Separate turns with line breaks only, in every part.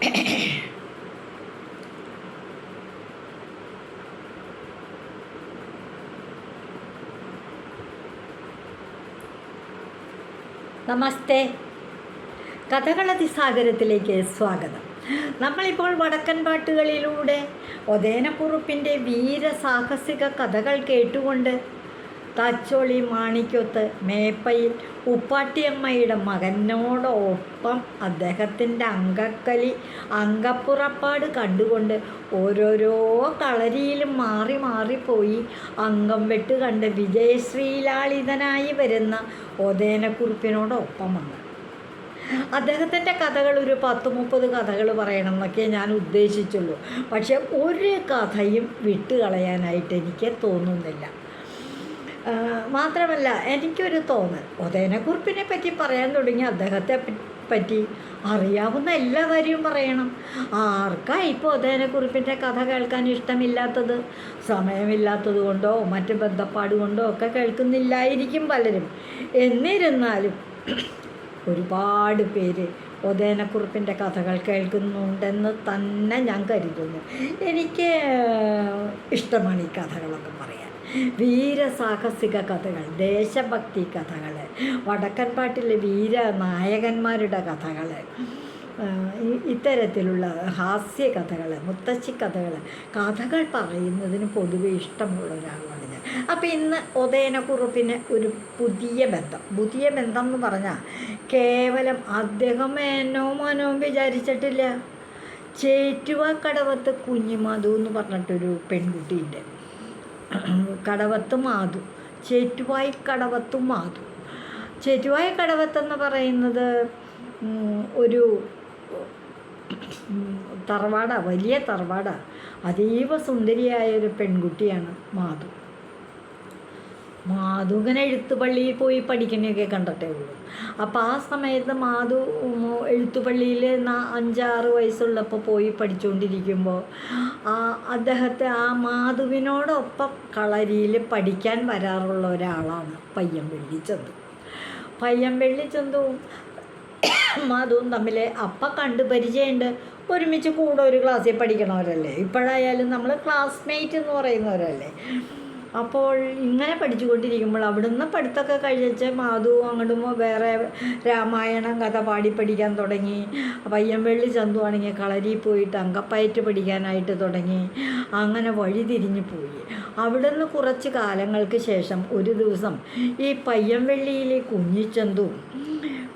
നമസ്തേ. കഥകളതിസാഗരത്തിലേക്ക് സ്വാഗതം. നമ്മളിപ്പോൾ വടക്കൻ പാട്ടുകളിലൂടെ ഒതേനക്കുറുപ്പിന്റെ വീരസാഹസിക കഥകൾ കേട്ടുകൊണ്ട് തച്ചോളി മാണിക്കൊത്ത് മേപ്പയിൽ ഉപ്പാട്ടിയമ്മയുടെ മകനോടൊപ്പം അദ്ദേഹത്തിന്റെ അങ്കക്കലി അങ്കപ്പുറപ്പാട് കണ്ടുകൊണ്ട് ഓരോരോ കളരിയിലും മാറി മാറിപ്പോയി അംഗം വെട്ട് കണ്ട് വിജയശ്രീലാളിതനായി വരുന്ന ഒതേനക്കുറിപ്പിനോടൊപ്പമാണ് അദ്ദേഹത്തിന്റെ കഥകൾ ഒരു പത്ത് മുപ്പത് കഥകൾ പറയണം എന്നൊക്കെ ഞാൻ ഉദ്ദേശിച്ചുള്ളൂ. പക്ഷെ ഒരു കഥയും വിട്ടുകളയാനായിട്ട് എനിക്ക് തോന്നുന്നില്ല. മാത്രമല്ല എനിക്കൊരു തോന്നൽ. ഉദയനക്കുറിപ്പിനെ പറ്റി പറയാൻ തുടങ്ങി അദ്ദേഹത്തെ പറ്റി അറിയാവുന്ന എല്ലാ കാര്യവും പറയണം. ആർക്കാ ഇപ്പോൾ ഉദയനക്കുറിപ്പിന്റെ കഥ കേൾക്കാൻ ഇഷ്ടമില്ലാത്തത്? സമയമില്ലാത്തത് കൊണ്ടോ മറ്റ് ബന്ധപ്പാട് കൊണ്ടോ ഒക്കെ കേൾക്കുന്നില്ലായിരിക്കും പലരും. എന്നിരുന്നാലും ഒരുപാട് പേര് ഉദയനക്കുറിപ്പിന്റെ കഥകൾ കേൾക്കുന്നുണ്ടെന്ന് തന്നെ ഞാൻ കരുതുന്നു. എനിക്ക് ഇഷ്ടമാണ് ഈ കഥകളൊക്കെ പറയാൻ. വീരസാഹസിക കഥകൾ ദേശഭക്തി കഥകൾ വടക്കൻ പാട്ടിലെ വീര നായകന്മാരുടെ കഥകൾ ഇത്തരത്തിലുള്ള ഹാസ്യ കഥകൾ മുത്തശ്ശി കഥകൾ കഥകൾ പറയുന്നതിന് പൊതുവെ ഇഷ്ടമുള്ള ഒരാളാണ് ഞാൻ. അപ്പോൾ ഇന്ന് ഉദയനക്കുറുപ്പിന് ഒരു പുതിയ ബന്ധം. പുതിയ ബന്ധം എന്ന് പറഞ്ഞാൽ കേവലം അദ്ദേഹം എന്നോ മനോ വിചാരിച്ചിട്ടില്ല. ചേറ്റുവാക്കടവത്ത് കുഞ്ഞിമധു എന്ന് പറഞ്ഞിട്ടൊരു പെൺകുട്ടിയുണ്ട്. കടവത്ത് മാധു ചേറ്റുവായി കടവത്ത് മാധു. ചേറ്റുവായ കടവത്തെന്ന് പറയുന്നത് ഒരു തറവാട വലിയ തറവാട. അതീവ സുന്ദരിയായ ഒരു പെൺകുട്ടിയാണ് മാധു. മാധു ഇങ്ങനെ എഴുത്തുപള്ളിയിൽ പോയി പഠിക്കണയൊക്കെ കണ്ടിട്ടേ ഉള്ളൂ. അപ്പോൾ ആ സമയത്ത് മാധു എഴുത്തുപള്ളിയിൽ അഞ്ചാറ് വയസ്സുള്ളപ്പോൾ പോയി പഠിച്ചുകൊണ്ടിരിക്കുമ്പോൾ ആ അദ്ദേഹത്തെ ആ മാധുവിനോടൊപ്പം കളരിയിൽ പഠിക്കാൻ വരാറുള്ള ഒരാളാണ് പയ്യൻ വെള്ളിച്ചെന്ത് പയ്യൻ ചന്തുവും മാധുവും തമ്മിൽ അപ്പം കണ്ട് പരിചയമുണ്ട് ഒരുമിച്ച് കൂടെ ഒരു ക്ലാസ്സിൽ പഠിക്കണവരല്ലേ? ഇപ്പോഴായാലും നമ്മൾ ക്ലാസ്മേറ്റ് എന്ന് പറയുന്നവരല്ലേ? അപ്പോൾ ഇങ്ങനെ പഠിച്ചുകൊണ്ടിരിക്കുമ്പോൾ അവിടുന്ന് പഠിത്തമൊക്കെ കഴിച്ച് മാധു അങ്ങോട്ടും വേറെ രാമായണം കഥ പാടി പഠിക്കാൻ തുടങ്ങി. പയ്യൻവെള്ളി ചന്തു ആണെങ്കിൽ കളരി പോയിട്ട് അങ്കപ്പയറ്റ് പഠിക്കാനായിട്ട് തുടങ്ങി. അങ്ങനെ വഴി തിരിഞ്ഞു പോയി. അവിടുന്ന് കുറച്ച് കാലങ്ങൾക്ക് ശേഷം ഒരു ദിവസം ഈ പയ്യൻവെള്ളിയിലെ കുഞ്ഞിച്ചന്തു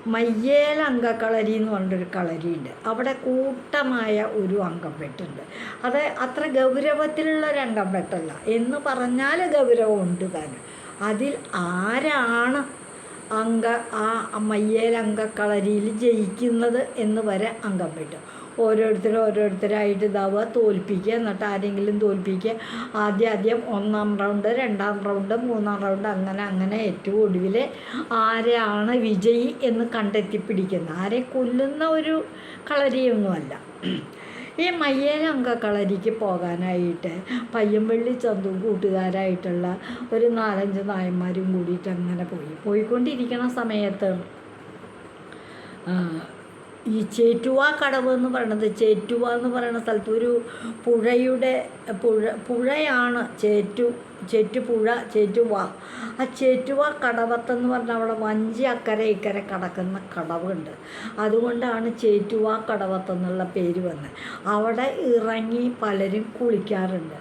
മയ്യേൽ അങ്കക്കളരി എന്ന് പറഞ്ഞൊരു കളരിയുണ്ട്. അവിടെ കൂട്ടമായ ഒരു അംഗം വെട്ടുണ്ട് അത് അത്ര ഗൗരവത്തിലുള്ള ഒരു അംഗം വെട്ടല്ല എന്ന് പറഞ്ഞാൽ ഗൗരവമുണ്ട് താനും. അതിൽ ആരാണ് അങ്ക ആ മയ്യേൽ അങ്കക്കളരിയിൽ ജയിക്കുന്നത് എന്ന് വരെ അംഗം വെട്ടും ഓരോരുത്തരും ഓരോരുത്തരായിട്ട് ഇതാവുക. തോൽപ്പിക്കുക. എന്നിട്ട് ആരെങ്കിലും തോൽപ്പിക്കുക. ആദ്യം ആദ്യം ഒന്നാം റൗണ്ട് രണ്ടാം റൗണ്ട് മൂന്നാം റൗണ്ട് അങ്ങനെ അങ്ങനെ ഏറ്റവും ഒടുവിൽ ആരെയാണ് വിജയി എന്ന് കണ്ടെത്തി പിടിക്കുന്നത് ആരെ കൊല്ലുന്ന ഒരു കളരിയൊന്നുമല്ല. ഈ മയ്യേലങ്ക കളരിക്ക് പോകാനായിട്ട് പയ്യമ്പള്ളി ചന്തും കൂട്ടുകാരായിട്ടുള്ള ഒരു നാലഞ്ച് നായന്മാരും കൂടിയിട്ട് അങ്ങനെ പോയി. പോയിക്കൊണ്ടിരിക്കുന്ന സമയത്ത് ഈ ചേറ്റുവ കടവ് എന്ന് പറയണത് ചേറ്റുവ എന്ന് പറയുന്ന സ്ഥലത്ത് ഒരു പുഴയുടെ പുഴ പുഴയാണ് ചേറ്റു ചേറ്റുപുഴ ചേറ്റുവ. ആ ചേറ്റുവ കടവത്തെന്ന് പറഞ്ഞാൽ അവിടെ വഞ്ചി അക്കരെ ഇക്കരെ കടക്കുന്ന കടവുണ്ട്. അതുകൊണ്ടാണ് ചേറ്റുവ കടവത്തെന്നുള്ള പേര് വന്നത് അവിടെ ഇറങ്ങി പലരും കുളിക്കാറുണ്ട്.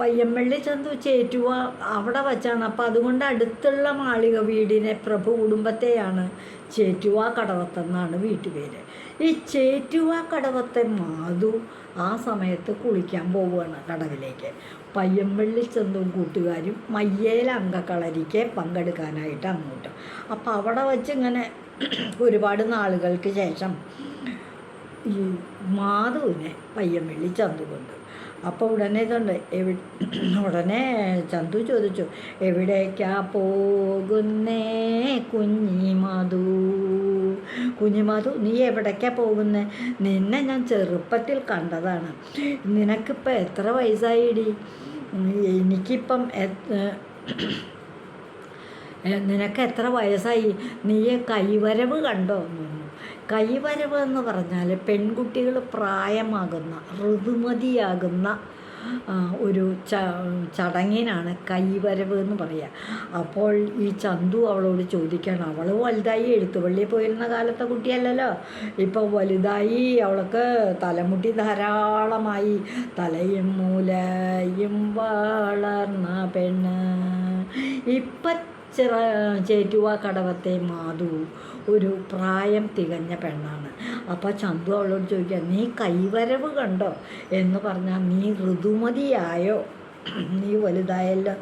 പയ്യമ്പള്ളി ചന്തു ചേറ്റുവ അവിടെ വച്ചാണ്. അപ്പോൾ അതുകൊണ്ട് അടുത്തുള്ള മാളിക വീടിനെ പ്രഭു കുടുംബത്തെയാണ് ചേറ്റുവ കടവത്തെന്നാണ് വീട്ടുപേര്. ഈ ചേറ്റുവ കടവത്തെ മാധു ആ സമയത്ത് കുളിക്കാൻ പോവുകയാണ് കടവിലേക്ക്. പയ്യമ്പള്ളി ചെന്തും കൂട്ടുകാരും മയ്യേല അങ്കക്കളരിക്ക് പങ്കെടുക്കാനായിട്ട് അങ്ങോട്ട്. അപ്പോൾ അവിടെ വച്ച് ഇങ്ങനെ ഒരുപാട് നാളുകൾക്ക് ശേഷം ഈ മാധുവിനെ പയ്യമ്പള്ളി ചന്തു അപ്പോൾ ഉടനെ ഇതുണ്ട്. എവി ഉടനെ ചന്തു ചോദിച്ചു എവിടേക്കാ പോകുന്നേ കുഞ്ഞിമാധു കുഞ്ഞിമാധു നീ എവിടേക്കാ പോകുന്നേ? നിന്നെ ഞാൻ ചെറുപ്പത്തിൽ കണ്ടതാണ്. നിനക്കിപ്പോൾ എത്ര വയസ്സായിടി? എനിക്കിപ്പം നിനക്ക് എത്ര വയസ്സായി? നീ കൈവരവ് കണ്ടോ. കൈവരവ് എന്ന് പറഞ്ഞാൽ പെൺകുട്ടികൾ പ്രായമാകുന്ന ഋതുമതിയാകുന്ന ഒരു ച ചടങ്ങിനാണ് കൈവരവ് എന്ന് പറയുക അപ്പോൾ ഈ ചന്തു അവളോട് ചോദിക്കണം അവൾ വലുതായി എഴുത്തുപള്ളിയിൽ പോയിരുന്ന കാലത്തെ കുട്ടിയല്ലല്ലോ? ഇപ്പോൾ വലുതായി അവൾക്ക് തലമുട്ടി ധാരാളമായി തലയും മൂലയും വളർന്ന പെണ്ണ്. ഇപ്പം ചിറ ചേറ്റുവ കടവത്തെ മാധു ഒരു പ്രായം തികഞ്ഞ പെണ്ണാണ്. അപ്പോൾ ചന്തു അവളോട് ചോദിക്കുക നീ കൈവരവ് കണ്ടോ? എന്ന് പറഞ്ഞാൽ നീ ഋതുമതിയായോ? നീ വലുതായല്ലോ.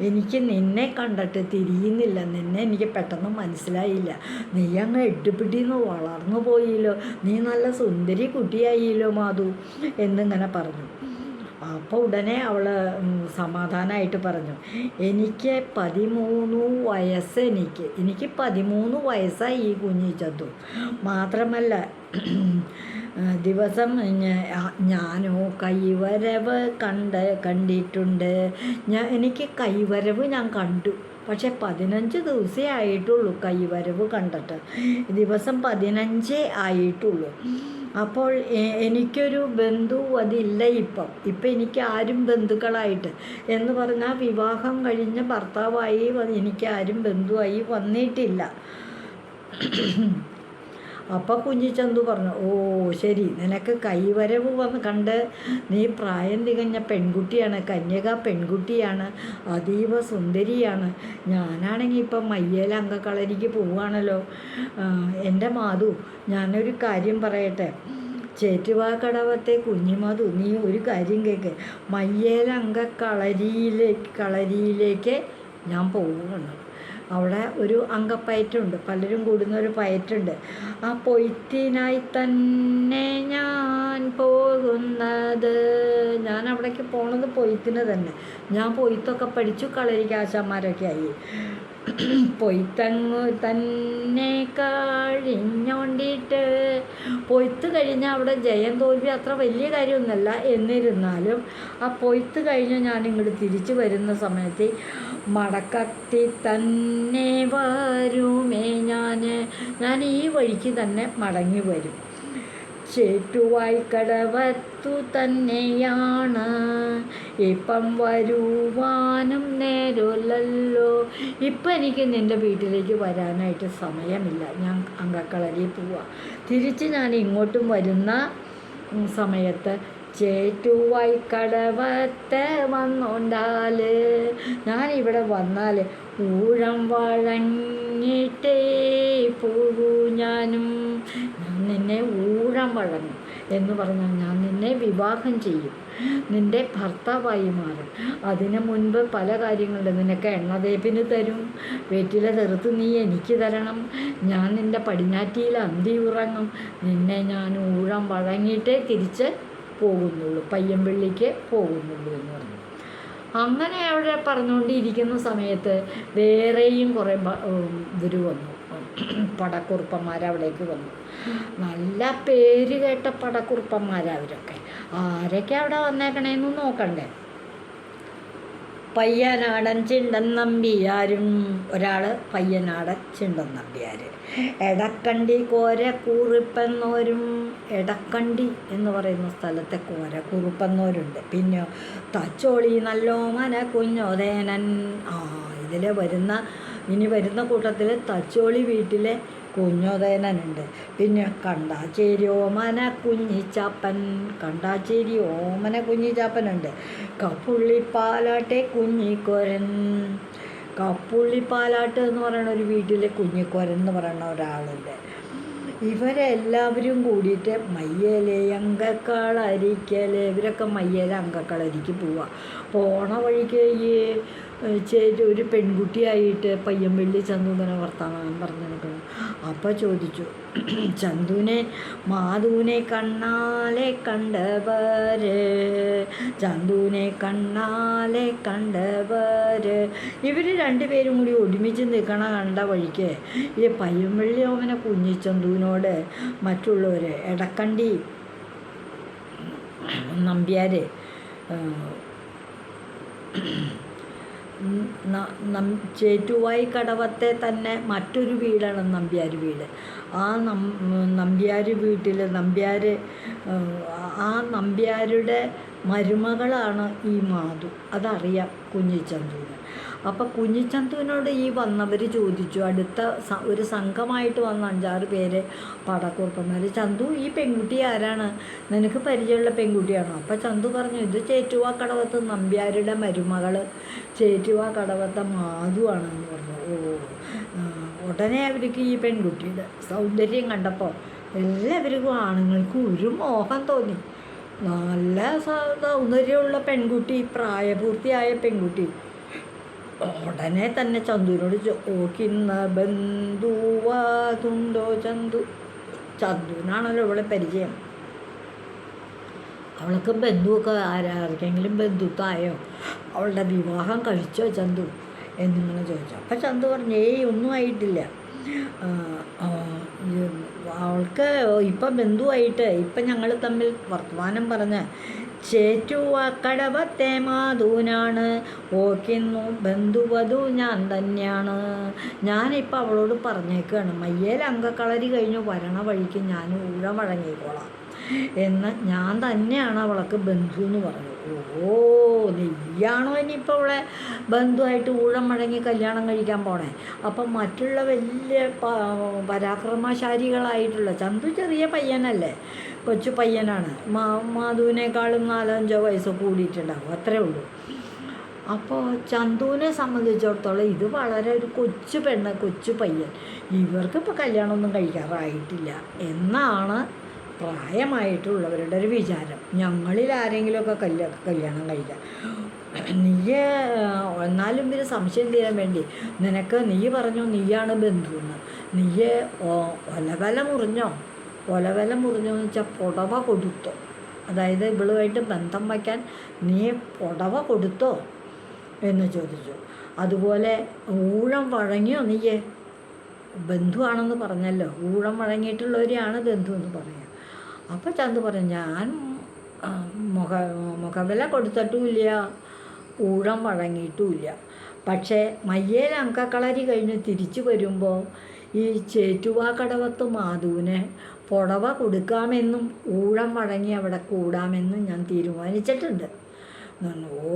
എനിക്ക് നിന്നെ കണ്ടിട്ട് തിരിയുന്നില്ല. നിന്നെ എനിക്ക് പെട്ടെന്ന് മനസ്സിലായില്ല. നീ അങ്ങ് എട്ടുപിടിന്ന് വളർന്നു പോയില്ലോ നീ നല്ല സുന്ദരി കുട്ടിയായില്ലോ മാധു? എന്നിങ്ങനെ പറഞ്ഞു. അപ്പോൾ ഉടനെ അവൾ സമാധാനമായിട്ട് പറഞ്ഞു. എനിക്ക് പതിമൂന്ന് വയസ്സ് എനിക്ക് എനിക്ക് പതിമൂന്ന് വയസ്സായി ഈ കുഞ്ഞി ചത്തു മാത്രമല്ല ദിവസം ഞാനോ കൈവരവ് കണ്ട് കണ്ടിട്ടുണ്ട്. ഞാൻ എനിക്ക് കൈവരവ് ഞാൻ കണ്ടു. പക്ഷെ പതിനഞ്ച് ദിവസമേ ആയിട്ടുള്ളൂ കൈവരവ് കണ്ടിട്ട്. ദിവസം പതിനഞ്ചേ ആയിട്ടുള്ളൂ. അപ്പോൾ എനിക്കൊരു ബന്ധു അതില്ല ഇപ്പം. ഇപ്പം എനിക്ക് ആരും ബന്ധുക്കളായിട്ട്. എന്ന് പറഞ്ഞാൽ വിവാഹം കഴിഞ്ഞ ഭർത്താവായി എനിക്ക് ആരും ബന്ധുവായി വന്നിട്ടില്ല. അപ്പോൾ കുഞ്ഞിച്ചന്തു പറഞ്ഞു ഓ ശരി നിനക്ക് കൈവരവ് വന്ന് കണ്ട് നീ പ്രായം തികഞ്ഞ പെൺകുട്ടിയാണ് കന്യക പെൺകുട്ടിയാണ് അതീവ സുന്ദരിയാണ്. ഞാനാണെങ്കിൽ ഇപ്പം മയ്യേല അംഗക്കളരിക്ക് പോവുകയാണല്ലോ എന്റെ മാധു ഞാനൊരു കാര്യം പറയട്ടെ. ചേറ്റുവാക്കടവത്തെ കുഞ്ഞിമധു നീ ഒരു കാര്യം കേൾക്ക് മയ്യേല കളരിയിലേക്ക് കളരിയിലേക്ക് ഞാൻ പോവുകയാണ്. അവിടെ ഒരു അങ്കപ്പയറ്റുണ്ട് പലരും കൂടുന്ന ഒരു പയറ്റുണ്ട്. ആ പൊയ്ത്തിനായി തന്നെ ഞാൻ പോകുന്നത്. ഞാൻ അവിടേക്ക് പോണത് പൊയ്ത്തിന് തന്നെ. ഞാൻ പൊയ്ത്തൊക്കെ പഠിച്ചു കളരിക്കാശന്മാരൊക്കെ ആയി. പൊയ്ത്തങ്ങ് തന്നെ കഴിഞ്ഞോണ്ടിട്ട് പൊയ്ത്ത് കഴിഞ്ഞ അവിടെ ജയം തോൽവി അത്ര വലിയ കാര്യമൊന്നുമല്ല എന്നിരുന്നാലും ആ പൊയ്ത്ത് കഴിഞ്ഞ് ഞാൻ ഇങ്ങോട്ട് തിരിച്ചു വരുന്ന സമയത്ത് മടക്കത്തി തന്നെ വരുമേ ഞാൻ ഞാൻ ഈ വഴിക്ക് തന്നെ മടങ്ങി വരും. ചേറ്റുവായി കടവത്തു തന്നെയാണ്. ഇപ്പം വരുവാനും നേരല്ലോ ഇപ്പം എനിക്ക് നിന്റെ വീട്ടിലേക്ക് വരാനായിട്ട് സമയമില്ല. ഞാൻ അങ്കക്കളരി പോവാം. തിരിച്ച് ഞാൻ ഇങ്ങോട്ടും വരുന്ന സമയത്ത് ചേറ്റുവായി കടവത്ത് വന്നോണ്ടാൽ ഞാനിവിടെ വന്നാൽ ഊഴം വഴങ്ങിട്ടേ പോകൂ ഞാനും. ഞാൻ നിന്നെ ഊഴം വഴങ്ങും എന്ന് പറഞ്ഞാൽ ഞാൻ നിന്നെ വിവാഹം ചെയ്യും. നിന്റെ ഭർത്താവായി മാറും. അതിനു മുൻപ് പല കാര്യങ്ങളുണ്ട്. നിനക്ക് എണ്ണ തേപ്പിന് തരും. വെറ്റില തെറുത്ത് നീ എനിക്ക് തരണം. ഞാൻ നിന്റെ പടിഞ്ഞാറ്റിയിൽ അന്തി ഉറങ്ങും. നിന്നെ ഞാൻ ഊഴം വഴങ്ങിയിട്ടേ തിരിച്ച് പോകുന്നുള്ളൂ പയ്യമ്പള്ളിക്ക് പോകുന്നുള്ളൂ എന്ന് പറഞ്ഞു. അങ്ങനെ അവിടെ പറഞ്ഞുകൊണ്ടിരിക്കുന്ന സമയത്ത് വേറെയും കുറേ ഇവർ വന്നു. പടക്കുറുപ്പന്മാർ അവിടേക്ക് വന്നു. നല്ല പേര് കേട്ട പടക്കുറുപ്പന്മാരവരൊക്കെ ആരൊക്കെ അവിടെ വന്നേക്കണേന്ന് നോക്കണ്ടേ? പയ്യനാടൻ ചിണ്ടൻ നമ്പിയാരും. ഒരാൾ പയ്യനാടൻ ചിണ്ടൻ നമ്പിയാർ എടക്കണ്ടി കോരക്കുറിപ്പെന്നോരും എടക്കണ്ടി എന്ന് പറയുന്ന സ്ഥലത്തെ കോരക്കുറിപ്പെന്നോരുണ്ട്. പിന്നെ തച്ചോളി നല്ലോമന കുഞ്ഞോദേനൻ ആ ഇതിൽ വരുന്ന ഇനി വരുന്ന കൂട്ടത്തിൽ തച്ചോളി വീട്ടിലെ കുഞ്ഞോദയനുണ്ട് പിന്നെ കണ്ടാച്ചേരി ഓമന കുഞ്ഞിച്ചാപ്പൻ കണ്ടാച്ചേരി ഓമന കുഞ്ഞിച്ചാപ്പനുണ്ട്. കപ്പുള്ളിപ്പാലാട്ടെ കുഞ്ഞിക്കൊരൻ കപ്പുള്ളിപ്പാലാട്ട് എന്ന് പറയുന്ന ഒരു വീട്ടിലെ കുഞ്ഞിക്കോരൻ എന്ന് പറയുന്ന ഒരാളുണ്ട്. ഇവരെല്ലാവരും കൂടിയിട്ട് മയ്യലെ അങ്കക്കളരിക്കൽ ഇവരൊക്കെ മയ്യലെ അങ്കക്കളരിക്ക് പോവുക പോണ വഴിക്ക് ഈ ഒരു പെൺകുട്ടിയായിട്ട് പയ്യമ്പള്ളി ചന്തു ഇങ്ങനെ വർത്തമാനം പറഞ്ഞു നിൽക്കുന്നു അപ്പം ചോദിച്ചു ചന്തുവിനെ മാധുവിനെ കണ്ണാലെ കണ്ടവര് ചന്തുവിനെ കണ്ണാലെ കണ്ടവര്. ഇവർ രണ്ടുപേരും കൂടി ഒരുമിച്ച് നിൽക്കണ കണ്ട വഴിക്ക് ഈ പയ്യമ്പള്ളി ഓമന കുഞ്ഞിച്ചന്തുവിനോട് മറ്റുള്ളവർ എടക്കണ്ടി നമ്പ്യാർ ചേറ്റുവായി കടവത്തെ തന്നെ മറ്റൊരു വീടാണ് നമ്പ്യാർ വീട്. ആ നം നമ്പ്യാർ വീട്ടിൽ നമ്പ്യാർ ആ നമ്പ്യാരുടെ മരുമകളാണ് ഈ മാധു. അതറിയാം കുഞ്ഞിച്ചന്തുവിന്. അപ്പോൾ കുഞ്ഞിച്ചന്തുവിനോട് ഈ വന്നവർ ചോദിച്ചു. അടുത്ത ഒരു സംഘമായിട്ട് വന്ന അഞ്ചാറ് പേര് പടക്കുറുപ്പന്മാർ ചന്തു ഈ പെൺകുട്ടി ആരാണ്? നിനക്ക് പരിചയമുള്ള പെൺകുട്ടിയാണോ? അപ്പോൾ ചന്തു പറഞ്ഞു ഇത് ചേറ്റുവാ കടവത്ത് നമ്പ്യാരുടെ മരുമകൾ ചേറ്റുവാ കടവത്ത മാധുവാണെന്ന് പറഞ്ഞു. ഓ ഉടനെ അവർക്ക് ഈ പെൺകുട്ടിയുടെ സൗന്ദര്യം കണ്ടപ്പോൾ എല്ലാവർക്കും ആണുങ്ങൾക്കും ഒരു മോഹം തോന്നി. നല്ല സൗന്ദര്യമുള്ള പെൺകുട്ടി പ്രായപൂർത്തിയായ പെൺകുട്ടി. ഉടനെ തന്നെ ചന്തുവിനോട് ചോക്കിന്ന ബന്ധുവാതുണ്ടോ ചന്തു. ചന്തുവിനാണല്ലോ ഇവിടെ പരിചയം. അവൾക്ക് ബന്ധുവൊക്കെ ആരാർക്കെങ്കിലും ബന്ധുത്തായോ? അവളുടെ വിവാഹം കഴിച്ചോ ചന്തു? എന്നിങ്ങനെ ചോദിച്ചു. അപ്പം ചന്തു പറഞ്ഞു ഏയ് ഒന്നും ആയിട്ടില്ല. അവൾക്ക് ഇപ്പം ബന്ധുവായിട്ട് ഇപ്പം ഞങ്ങൾ തമ്മിൽ വർത്തമാനം പറഞ്ഞ് ചേറ്റുവാക്കടവത്തെ മാധൂനാണ് ഓക്കുന്നു ബന്ധുവധു ഞാൻ തന്നെയാണ്. ഞാനിപ്പോൾ അവളോട് പറഞ്ഞേക്കാണ് മയ്യേൽ അങ്കക്കളരി കഴിഞ്ഞു വരണ വഴിക്ക് ഞാൻ ഊഴം വഴങ്ങിക്കോളാം. എന്ന് ഞാൻ തന്നെയാണ് അവൾക്ക് ബന്ധു എന്ന് പറഞ്ഞു ഓ നെയ്യാണോ ഇനിയിപ്പോൾ അവളെ ബന്ധുവായിട്ട് ഊഴം മടങ്ങി കല്യാണം കഴിക്കാൻ പോണേ? അപ്പം മറ്റുള്ള വലിയ പരാക്രമശാലികളായിട്ടുള്ള ചന്തു ചെറിയ പയ്യനല്ലേ? കൊച്ചു പയ്യനാണ്. മാ മാധുവിനേക്കാളും നാലഞ്ചോ വയസ്സ് കൂടിയിട്ടുണ്ടാവും അത്രേ ഉള്ളൂ. അപ്പോൾ ചന്തുവിനെ സംബന്ധിച്ചിടത്തോളം ഇത് വളരെ ഒരു കൊച്ചു പെണ്ണ് കൊച്ചു പയ്യൻ. ഇവർക്ക് ഇപ്പോൾ കല്യാണമൊന്നും കഴിക്കാറായിട്ടില്ല. എന്നാണ് പ്രായമായിട്ടുള്ളവരുടെ ഒരു വിചാരം. ഞങ്ങളിൽ ആരെങ്കിലുമൊക്കെ കല്യാ കല്യാണം കഴിക്കാം. നീ എന്നാലും ഇവർ സംശയം തീരാൻ വേണ്ടി. നിനക്ക് നീ പറഞ്ഞു നീയാണ് ബന്ധു എന്ന് നീ ഒലവല മുറിഞ്ഞോ? ഒലവല മുറിഞ്ഞോ എന്ന് വെച്ചാൽ പുടവ കൊടുത്തോ? അതായത് ഇവളുമായിട്ട് ബന്ധം വയ്ക്കാൻ നീ പുടവ കൊടുത്തോ? എന്ന് ചോദിച്ചു. അതുപോലെ ഊഴം വഴങ്ങിയോ നീയെ? ബന്ധുവാണെന്ന് പറഞ്ഞല്ലോ. ഊഴം വഴങ്ങിയിട്ടുള്ളവരെയാണ് ബന്ധു എന്ന് പറയുക അപ്പോൾ ചന്ത് പറഞ്ഞു ഞാൻ മുഖ മുഖവില കൊടുത്തിട്ടുമില്ല ഊഴം വഴങ്ങിയിട്ടുമില്ല. പക്ഷേ മയ്യേൽ അങ്കക്കളരി കഴിഞ്ഞ് തിരിച്ചു വരുമ്പോൾ ഈ ചേറ്റുവാക്കടവത്ത് മാധുവിനെ പുടവ കൊടുക്കാമെന്നും ഊഴം വഴങ്ങി അവിടെ കൂടാമെന്നും ഞാൻ തീരുമാനിച്ചിട്ടുണ്ട്.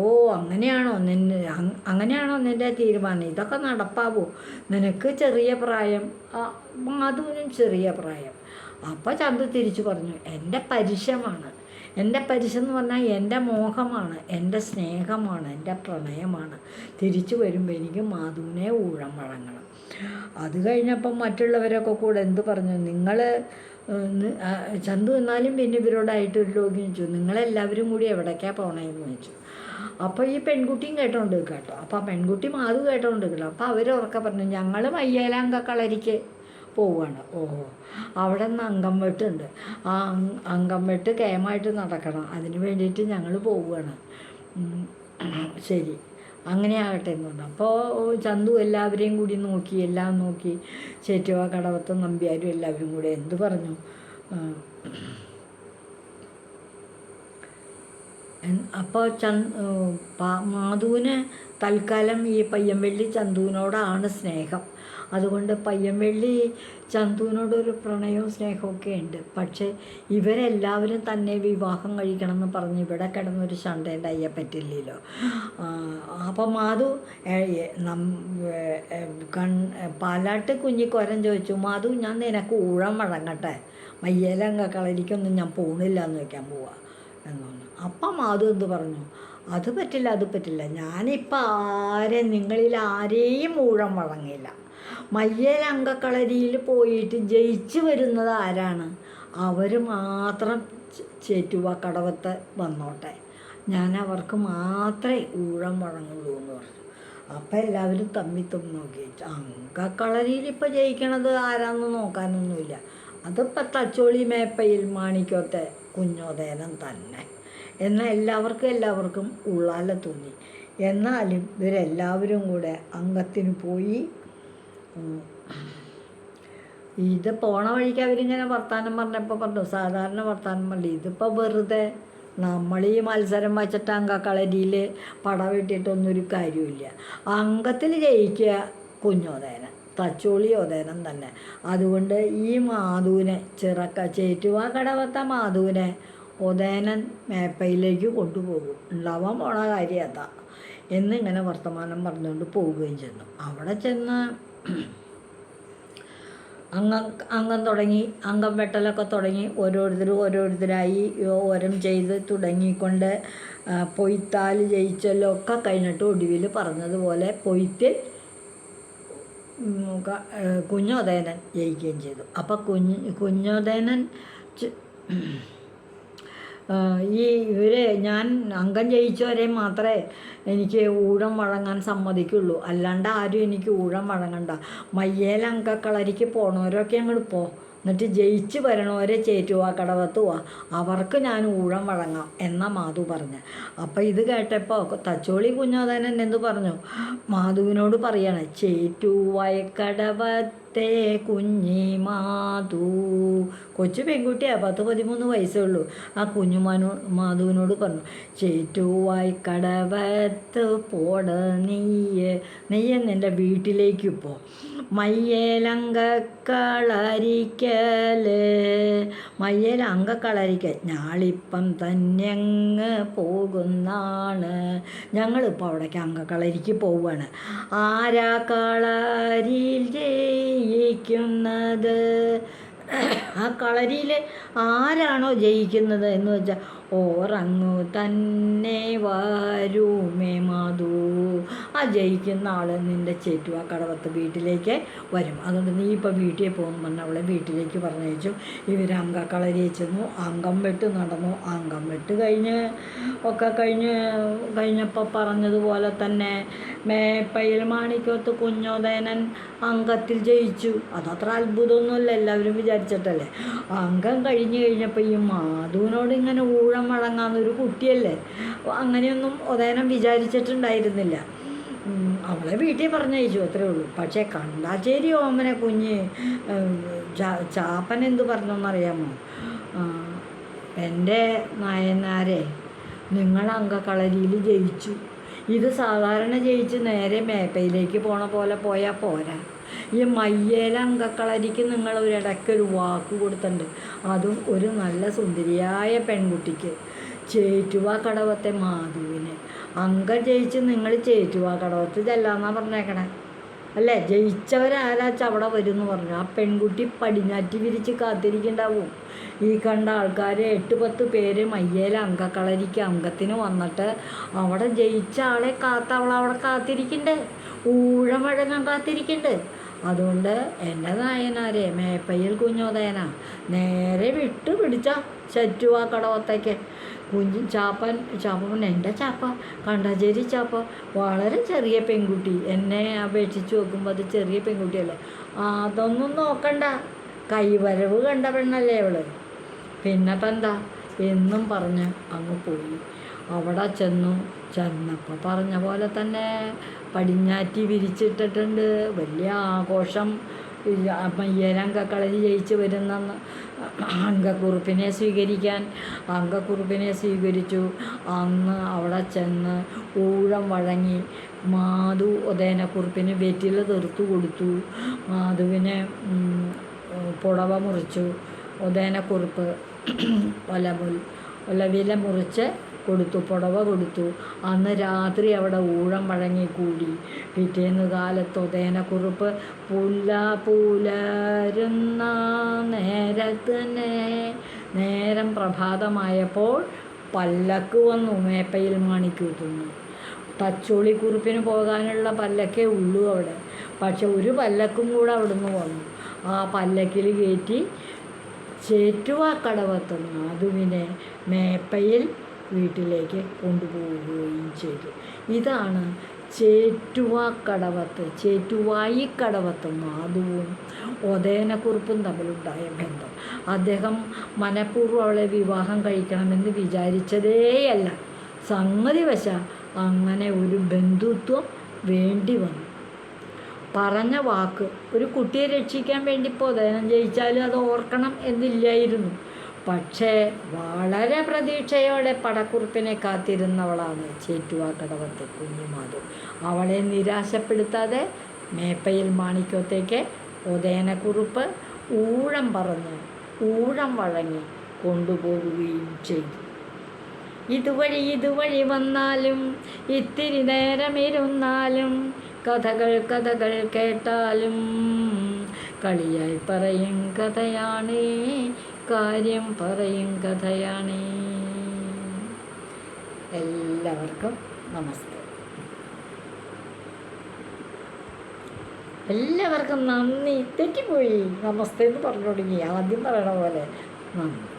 ഓ അങ്ങനെയാണോ നിന്നെ അങ്ങനെയാണോ നിന്റെ തീരുമാനം? ഇതൊക്കെ നടപ്പാവോ. നിനക്ക് ചെറിയ പ്രായം മാധുവിനും ചെറിയ പ്രായം. അപ്പോൾ ചന്തു തിരിച്ചു പറഞ്ഞു എന്റെ പരിശമാണ് എന്റെ പരിശം എന്ന് പറഞ്ഞാൽ എന്റെ മോഹമാണ് എന്റെ സ്നേഹമാണ് എന്റെ പ്രണയമാണ്. തിരിച്ചു വരുമ്പോൾ എനിക്ക് മാധുവിനെ ഊഴം വഴങ്ങണം. അത് കഴിഞ്ഞപ്പം മറ്റുള്ളവരൊക്കെ കൂടെ എന്ത് പറഞ്ഞു നിങ്ങൾ ചന്തു എന്നാലും പിന്നെ ഇവരോടായിട്ട് ഒരു ലോകം ചോദിച്ചു നിങ്ങളെല്ലാവരും കൂടി എവിടേക്കാണ് പോണേന്ന് ചോദിച്ചു. അപ്പോൾ ഈ പെൺകുട്ടിയും കേട്ടോണ്ട് കേട്ടോ അപ്പോൾ ആ പെൺകുട്ടി മാധു കേട്ടോണ്ട് കേട്ടോ അപ്പോൾ അവരുറക്കെ പറഞ്ഞു ഞങ്ങൾ മയ്യേലാങ്ക കളരിക്ക് പോവുകയാണ് ഓ അവിടെ നിന്ന് അംഗം വെട്ടുണ്ട് ആ അങ്- അംഗം വെട്ട് കേമായിട്ട് നടക്കണം. അതിന് വേണ്ടിയിട്ട് ഞങ്ങൾ പോവുകയാണ് ശരി. അങ്ങനെ ആകട്ടെ എന്ന് പറഞ്ഞു. അപ്പോൾ ചന്തു എല്ലാവരെയും കൂടി നോക്കി എല്ലാം നോക്കി ചേറ്റുവ കടവത്തും നമ്പ്യാരും എല്ലാവരും കൂടി എന്ത് പറഞ്ഞു? അപ്പോൾ ച മാധുവിന് തൽക്കാലം ഈ പയ്യൻവെള്ളി ചന്തുവിനോടാണ് സ്നേഹം. അതുകൊണ്ട് പയ്യൻവെള്ളി ചന്തുവിനോടൊരു പ്രണയവും സ്നേഹമൊക്കെ ഉണ്ട് പക്ഷേ ഇവരെല്ലാവരും തന്നെ വിവാഹം കഴിക്കണം എന്ന് പറഞ്ഞ് ഇവിടെ കിടന്നൊരു ശണ്ടേന്റെ പറ്റില്ലല്ലോ അപ്പം മാധു കൺ പാലാട്ട് കുഞ്ഞിക്കൊരൻ ചോദിച്ചു മാധു ഞാൻ നിനക്ക് ഊഴം വഴങ്ങട്ടെ? മയ്യലങ്ങ കളരിക്കൊന്നും ഞാൻ പോണില്ല എന്ന് വയ്ക്കാൻ പോവാ. എന്ന് പറഞ്ഞു അപ്പം മാധു എന്ത് പറഞ്ഞു? അത് പറ്റില്ല അത് പറ്റില്ല. ഞാനിപ്പോൾ ആരെ നിങ്ങളിൽ ആരെയും ഊഴം വഴങ്ങില്ല. മയ്യേൽ അങ്കക്കളരിയിൽ പോയിട്ട് ജയിച്ചു വരുന്നത് ആരാണ്? അവർ മാത്രം ചേറ്റുവ കടവത്ത് വന്നോട്ടെ. ഞാൻ അവർക്ക് മാത്രമേ ഊഴം വഴങ്ങുള്ളൂ എന്ന് പറഞ്ഞു. അപ്പം എല്ലാവരും തമ്മി തമ്മി നോക്കി അങ്കക്കളരിയിൽ ഇപ്പോൾ ജയിക്കണത് ആരാന്ന് നോക്കാനൊന്നുമില്ല. അതിപ്പോൾ തച്ചോളി മേപ്പയിൽ മാണിക്കോത്തെ കുഞ്ഞോദേനം തന്നെ. എന്നാൽ എല്ലാവർക്കും എല്ലാവർക്കും ഉള്ളാലെ തോന്നി. എന്നാലും ഇവരെല്ലാവരും കൂടെ അംഗത്തിന് പോയി. ഇത് പോണ വഴിക്ക് അവരിങ്ങനെ വർത്താനം പറഞ്ഞപ്പോൾ പറഞ്ഞു സാധാരണ വർത്താനം പറഞ്ഞു ഇതിപ്പോൾ വെറുതെ നമ്മൾ ഈ മത്സരം വച്ചിട്ട് അങ്കക്കളരിയിൽ പടവെട്ടിയിട്ടൊന്നും ഒരു കാര്യമില്ല അങ്കത്തിൽ ജയിക്കുക കുഞ്ഞോദേനം തച്ചോളി ഓതേനം തന്നെ. അതുകൊണ്ട് ഈ മാധുവിനെ ചിറക്ക ചേറ്റുവാ കടവത്ത മാധുവിനെ ഒതേനൻ മേപ്പയിലേക്ക് കൊണ്ടുപോകും. ഉണ്ടാവാൻ പോണ കാര്യം അതാ. എന്നിങ്ങനെ വർത്തമാനം പറഞ്ഞുകൊണ്ട് പോവുകയും ചെന്നു. അവിടെ ചെന്ന് അംഗം അംഗം തുടങ്ങി അംഗം വെട്ടലൊക്കെ തുടങ്ങി ഓരോരുത്തരും ഓരോരുത്തരായി ഓരം ചെയ്ത് തുടങ്ങിക്കൊണ്ട് പൊയ്ത്താൽ ജയിച്ചല്ലോ ഒക്കെ കഴിഞ്ഞിട്ട് ഒടുവിൽ പറഞ്ഞതുപോലെ ഏ, കുഞ്ഞോദയനൻ ജയിക്കുകയും ചെയ്തു. അപ്പം കുഞ്ഞ് കുഞ്ഞോദയനൻ ഈ ഇവരെ ഞാൻ അംഗം ജയിച്ചവരെ മാത്രമേ എനിക്ക് ഊഴം വഴങ്ങാൻ സമ്മതിക്കുള്ളൂ. അല്ലാണ്ട് ആരും എനിക്ക് ഊഴം വഴങ്ങണ്ട. മയ്യേൽ അങ്കക്കളരിക്ക് പോണവരൊക്കെ അങ്ങോട്ട് പോ. എന്നിട്ട് ജയിച്ച് വരണവരെ ചേറ്റുവാ കടവത്തുവാ. അവർക്ക് ഞാൻ ഊഴം വഴങ്ങാം എന്ന മാധു പറഞ്ഞു. അപ്പം ഇത് കേട്ടപ്പോൾ തച്ചോളി കുഞ്ഞോദനൻ എന്ത് പറഞ്ഞു? മാധുവിനോട് പറയാണ് ചേറ്റുവായക്കടവത്തെ കുഞ്ഞി മാധു. കൊച്ചു പെൺകുട്ടിയാണ് പത്ത് പതിമൂന്ന് വയസ്സേ ഉള്ളൂ. ആ കുഞ്ഞു മാനു മാധുവിനോട് പറഞ്ഞു ചേറ്റുവായി കടവത്ത് പോട നെയ്യ് നെയ്യ് എന്റെ വീട്ടിലേക്ക് പോ. മയ്യേലങ്കക്കളരിക്കൽ മയ്യേൽ അങ്കക്കളരിക്കൽ തന്നെ അങ്ങ് പോകുന്നാണ്. ഞങ്ങളിപ്പോൾ അവിടേക്ക് അങ്കക്കളരിക്ക് പോവുകയാണ് ആരാ കളരിയിൽ ജയിക്കുന്നത്? ആ കളരിയിൽ ആരാണോ ജയിക്കുന്നത് എന്ന് വെച്ചാൽ ഓറങ്ങു തന്നെ വാരൂമേ മാധു. ആ ജയിക്കുന്ന ആൾ നിന്റെ ചേറ്റുവ കടവത്ത് വീട്ടിലേക്ക് വരും. അതുകൊണ്ട് നീ ഇപ്പോൾ വീട്ടിൽ പോകുന്നു പറഞ്ഞ് അവളെ വീട്ടിലേക്ക് പറഞ്ഞയച്ചു. ഇവർ അങ്കക്കളരി ചെന്നു അങ്കം വെട്ട് നടന്നു. അങ്കം വെട്ട് കഴിഞ്ഞ് ഒക്കെ കഴിഞ്ഞ് കഴിഞ്ഞപ്പോൾ പറഞ്ഞതുപോലെ തന്നെ മേപ്പയിൽ മാണിക്കത്ത് കുഞ്ഞോദയനൻ അങ്കത്തിൽ ജയിച്ചു. അതത്ര അത്ഭുതമൊന്നുമല്ല എല്ലാവരും വിചാരിച്ചിട്ടല്ലേ? അങ്കം കഴിഞ്ഞ് കഴിഞ്ഞപ്പോൾ ഈ മാധുവിനോട് ഇങ്ങനെ ഊഴം ഒരു കുട്ടിയല്ലേ? അങ്ങനെയൊന്നും ഉദയനം വിചാരിച്ചിട്ടുണ്ടായിരുന്നില്ല. അവളെ വീട്ടിൽ പറഞ്ഞയച്ചു അത്രേ ഉള്ളൂ. പക്ഷേ കണ്ടാച്ചേരി ഓമനെ കുഞ്ഞ് ചാപ്പൻ എന്ത് പറഞ്ഞെന്നറിയാമോ? എന്റെ നായന്മാരെ നിങ്ങൾ അങ്കക്കളരിയിൽ ജയിച്ചു. ഇത് സാധാരണ ജയിച്ച് നേരെ മേപ്പയിലേക്ക് പോണ പോലെ പോയാൽ പോരാ. ഈ മയ്യേല അങ്കക്കളരിക്ക് നിങ്ങൾ ഒരിടയ്ക്ക് ഒരു വാക്ക് കൊടുത്തിട്ടുണ്ട്. അതും ഒരു നല്ല സുന്ദരിയായ പെൺകുട്ടിക്ക്. ചേറ്റുവാ കടവത്തെ മാധുവിന്. അങ്കം ജയിച്ച് നിങ്ങൾ ചേറ്റുവ കടവത്ത് ചെല്ലാന്നാ പറഞ്ഞേക്കണേ. അല്ലേ? ജയിച്ചവരാരാച്ച അവിടെ വരും എന്ന് പറഞ്ഞു. ആ പെൺകുട്ടി പടിഞ്ഞാറ്റി വിരിച്ച് കാത്തിരിക്കണ്ടാവും. ഈ കണ്ട ആൾക്കാർ എട്ട് പത്ത് പേര് മയ്യേല അങ്കക്കളരിക്ക് അങ്കത്തിന് വന്നിട്ട് അവിടെ ജയിച്ച ആളെ കാത്ത് അവളവിടെ കാത്തിരിക്കണ്ടേ. ഊഴം വഴങ്ങാൻ കാത്തിരിക്കണ്ട്. അതുകൊണ്ട് എന്റെ നായനാരെ മേപ്പയ്യൽ കുഞ്ഞോദയന നേരെ വിട്ട് പിടിച്ച ചറ്റുവാ കടവത്തേക്ക്. കുഞ്ഞ് ചാപ്പൻ ചാപ്പൻ എന്റെ ചാപ്പ? കണ്ടാചേരി ചാപ്പ? വളരെ ചെറിയ പെൺകുട്ടി. എന്നെ അപേക്ഷിച്ച് നോക്കുമ്പോൾ അത് ചെറിയ പെൺകുട്ടിയല്ലേ. അതൊന്നും നോക്കണ്ട. കൈവരവ് കണ്ട പെണ്ണല്ലേ അവൾ. പിന്നെ ഇപ്പം എന്താ? എന്നും പറഞ്ഞ് അങ്ങ് പോയി. അവിടെ ചെന്നു. ചെന്നപ്പോൾ പറഞ്ഞ പോലെ തന്നെ പടിഞ്ഞാറ്റി വിരിച്ചിട്ടിട്ടുണ്ട്. വലിയ ആഘോഷം. മയ്യരങ്കക്കളരി ജയിച്ച് വരുന്ന അങ്കക്കുറുപ്പിനെ സ്വീകരിക്കാൻ. അങ്കക്കുറുപ്പിനെ സ്വീകരിച്ചു. അന്ന് അവിടെ ചെന്ന് ഊഴം വഴങ്ങി മാധു ഉദയനക്കുറുപ്പിന് വെറ്റില തീർത്തു കൊടുത്തു. മാധുവിനെ പുടവ മുറിച്ചു. ഉദയനക്കുറുപ്പ് ഒലമുൽ ഒലവില മുറിച്ച് കൊടുത്തു പുടവ കൊടുത്തു. അന്ന് രാത്രി അവിടെ ഊഴം വഴങ്ങി കൂടി. പിറ്റേന്ന് കാലത്ത് ഉദയനക്കുറുപ്പ് പുല്ല പുലരുന്ന നേരത്തിനെ നേരം പ്രഭാതമായപ്പോൾ പല്ലക്ക് വന്നു മേപ്പയിൽ മാണിക്കൂത്തുന്നു. പച്ചോളി കുറിപ്പിന് പോകാനുള്ള പല്ലക്കേ ഉള്ളൂ അവിടെ. പക്ഷെ ഒരു പല്ലക്കും കൂടെ അവിടുന്ന് വന്നു. ആ പല്ലക്കിൽ കയറ്റി ചേറ്റുവാക്കടവത്തുന്നു. അതുവിനെ മേപ്പയിൽ വീട്ടിലേക്ക് കൊണ്ടുപോവുകയും ചെയ്തു. ഇതാണ് ചേറ്റുവാക്കടവത്ത് കടവത്തും മാധുവും ഒതേനക്കുറിപ്പും തമ്മിലുണ്ടായ ബന്ധം. അദ്ദേഹം മനഃപൂർവം അവളെ വിവാഹം കഴിക്കണമെന്ന് വിചാരിച്ചതേയല്ല. സംഗതി വശ അങ്ങനെ ഒരു ബന്ധുത്വം വേണ്ടി വന്നു. പറഞ്ഞ വാക്ക് ഒരു കുട്ടിയെ രക്ഷിക്കാൻ വേണ്ടി ഉദയനം ജയിച്ചാലും അത് ഓർക്കണം എന്നില്ലായിരുന്നു. പക്ഷേ വളരെ പ്രതീക്ഷയോടെ പടക്കുറുപ്പിനെ കാത്തിരുന്നവളാണ് ചേറ്റുവാ കടവത്ത് കുഞ്ഞുമാധു. അവളെ നിരാശപ്പെടുത്താതെ മേപ്പയിൽ മാണിക്യത്തേക്ക് ഉദയനക്കുറിപ്പ് ഊഴം പറഞ്ഞ് ഊഴം വഴങ്ങി കൊണ്ടുപോകുകയും ചെയ്തു. ഇതുവഴി ഇതുവഴി വന്നാലും ഇത്തിരി നേരമിരുന്നാലും കഥകൾ കഥകൾ കേട്ടാലും കളിയായി പറയും കഥയാണ് കാര്യം പറയും കഥയാണ്. എല്ലാവർക്കും നമസ്തേ. എല്ലാവർക്കും നന്ദി. തെറ്റിപ്പോയി. നമസ്തേ എന്ന് പറഞ്ഞു തുടങ്ങി. ആദ്യം പറയണ പോലെ. നന്ദി.